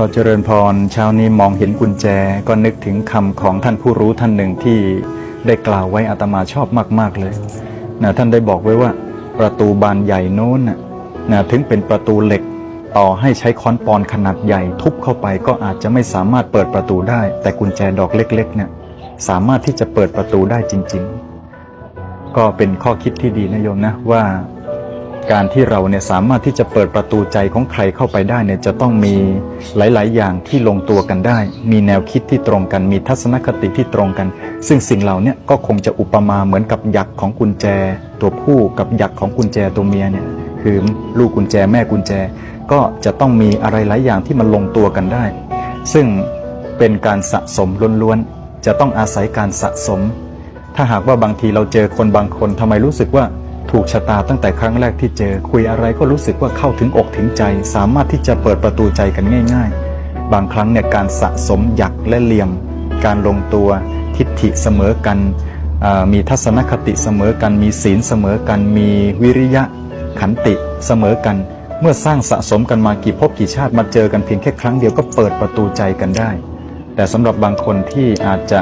อเจริญพรเช้านี้มองเห็นกุญแจก็นึกถึงคำของท่านผู้รู้ท่านหนึ่งที่ได้กล่าวไว้อาตมาชอบมาก ๆ เลยนะท่านได้บอกไว้ว่าประตูบานใหญ่โน้นนะนะถึงเป็นประตูเหล็กต่อให้ใช้ค้อนปอนขนาดใหญ่ทุบเข้าไปก็อาจจะไม่สามารถเปิดประตูได้ แต่กุญแจดอกเล็ก ๆ เนี่ยสามารถที่จะเปิดประตูได้จริง ๆ ก็เป็นข้อคิดที่ดีนะโยมนะว่า การที่เราเนี่ยสามารถที่จะเปิดประตูใจของใครเข้าไปได้เนี่ยจะต้องมีหลาย ๆ อย่างที่ลงตัวกันได้ มีแนวคิดที่ตรงกัน มีทัศนคติที่ตรงกัน ซึ่งสิ่งเหล่านี้ก็คงจะอุปมาเหมือนกับหยักของกุญแจ ตัวผู้กับหยักของกุญแจตัวเมียเนี่ยคือลูกกุญแจแม่กุญแจ ก็จะต้องมีอะไรหลายอย่างที่มันลงตัวกันได้ ซึ่งเป็นการสะสมล้วน ๆ จะต้องอาศัยการสะสม ถ้าหากว่าบางทีเราเจอคนบางคนทำไมรู้สึกว่า ถูกชะตาตั้งแต่ครั้งแรกที่เจอ คุยอะไรก็รู้สึกว่าเข้าถึงอกถึงใจ สามารถที่จะเปิดประตูใจกันง่าย ๆ บางครั้งเนี่ยการสะสมหยักและเหลี่ยม การลงตัวทิฏฐิเสมอกัน มีทัศนคติเสมอกัน มีศีลเสมอกัน มีวิริยะขันติเสมอกัน เมื่อสร้างสะสมกันมากี่ภพกี่ชาติมาเจอกันเพียงแค่ครั้งเดียวก็เปิดประตูใจกันได้ แต่สำหรับบางคนที่อาจจะ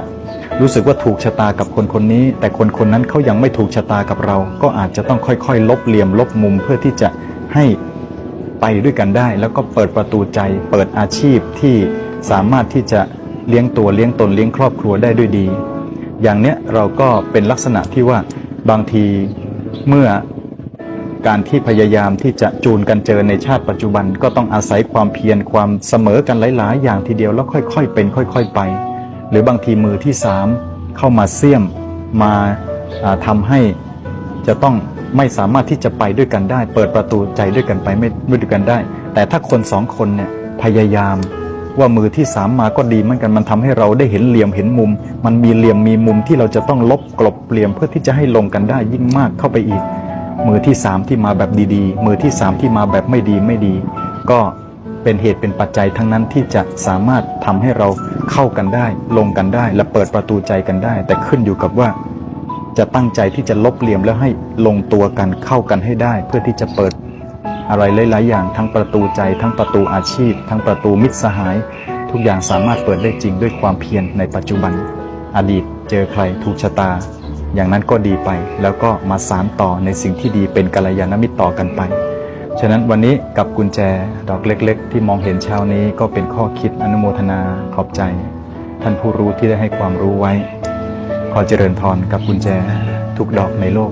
รู้สึกว่าถูกชะตากับคนคนนี้ แต่คนคนนั้นเขายังไม่ถูกชะตากับเรา ก็อาจจะต้องค่อยๆ ลบเหลี่ยมลบมุมเพื่อที่จะให้ไปด้วยกันได้ แล้วก็เปิดประตูใจ เปิดอาชีพที่สามารถที่จะเลี้ยงตัวเลี้ยงตนเลี้ยงครอบครัวได้ด้วยดี อย่างเนี้ยเราก็เป็นลักษณะที่ว่าบางทีเมื่อการที่พยายามที่จะจูนกันเจอในชาติปัจจุบัน ก็ต้องอาศัยความเพียรความเสมอกันหลาย ๆ อย่างทีเดียวแล้วค่อย ๆ เป็น ค่อย ๆ ไป หรือบางทีมือที่สามเข้ามาเสี่ยมมาอ่าทำให้จะต้องไม่สามารถที่จะไปด้วยกันได้ เปิดประตูใจด้วยกันไปไม่ด้วยกันได้ แต่ถ้าคนสองคนเนี่ยพยายามว่ามือที่สามมาก็ดีเหมือนกันมันทำให้เราได้เห็นเหลี่ยมเห็นมุม มันมีเหลี่ยมมีมุมที่เราจะต้องลบกลบเหลี่ยมเพื่อที่จะให้ลงกันได้ยิ่งมากเข้าไปอีก มือที่สามที่มาแบบดีๆ มือที่สามที่มาแบบไม่ดีไม่ดี ก็ เป็นเหตุเป็นปัจจัยทั้งนั้นที่จะสามารถทำให้เราเข้ากันได้ ลงกันได้ และเปิดประตูใจกันได้ แต่ขึ้นอยู่กับว่า จะตั้งใจที่จะลบเหลี่ยมแล้วให้ลงตัวกันเข้ากันให้ได้ เพื่อที่จะเปิดอะไรหลาย ๆ อย่างทั้งประตูใจ ทั้งประตูอาชีพ ทั้งประตูมิตรสหาย ทุกอย่างสามารถเปิดได้จริงด้วยความเพียรในปัจจุบัน อดีตเจอใครถูกชะตา อย่างนั้นก็ดีไป แล้วก็มาสารต่อในสิ่งที่ดีเป็นกัลยาณมิตรต่อกันไป ฉะนั้นวันนี้กับกุญแจดอกเล็ก ๆ ที่มองเห็นเช้านี้ก็เป็นข้อคิดอนุโมทนาขอบใจ ท่านผู้รู้ที่ได้ให้ความรู้ไว้ ขอเจริญพรกับกุญแจทุกดอกในโลก